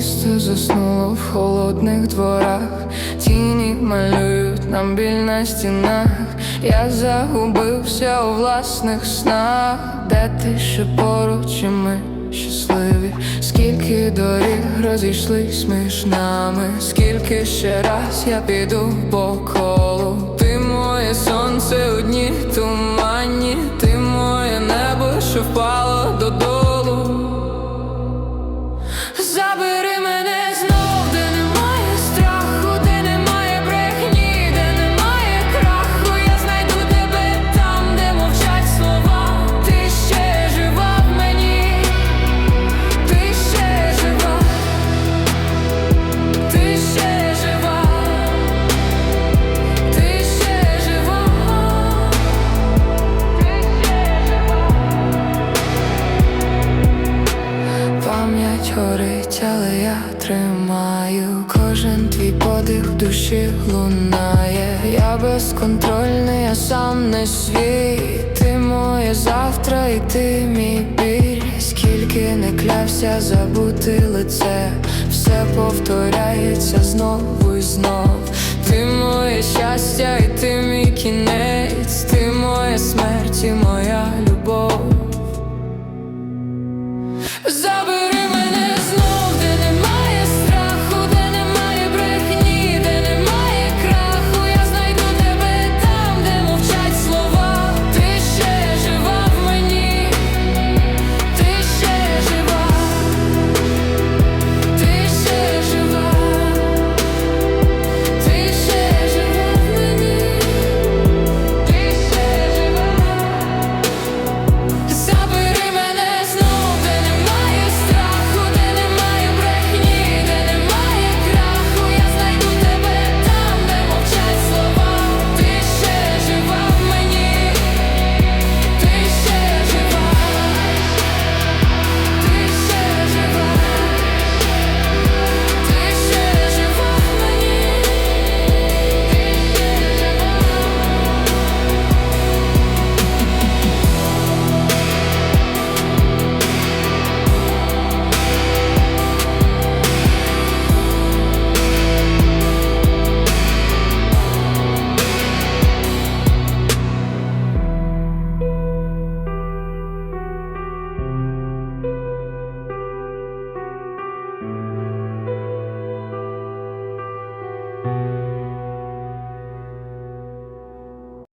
заснуло в холодних дворах, тіні малюють нам біль на стінах. Я загубився у власних снах, де ти ще поруч і ми щасливі, скільки доріг розійшлись між нами, скільки ще раз я піду по колу. Ти моє сонце у дні туманні, ти моє небо, що впало Пам'ять горить, але я тримаю кожен твій подих душі лунає. Я безконтрольний, я сам не свій. Ти моє завтра, і ти мій біль. Скільки не клявся забути лице, все повторяється знову і знов. Ти моє щастя, і ти мій кінець, ти моя смерть, і моя любов.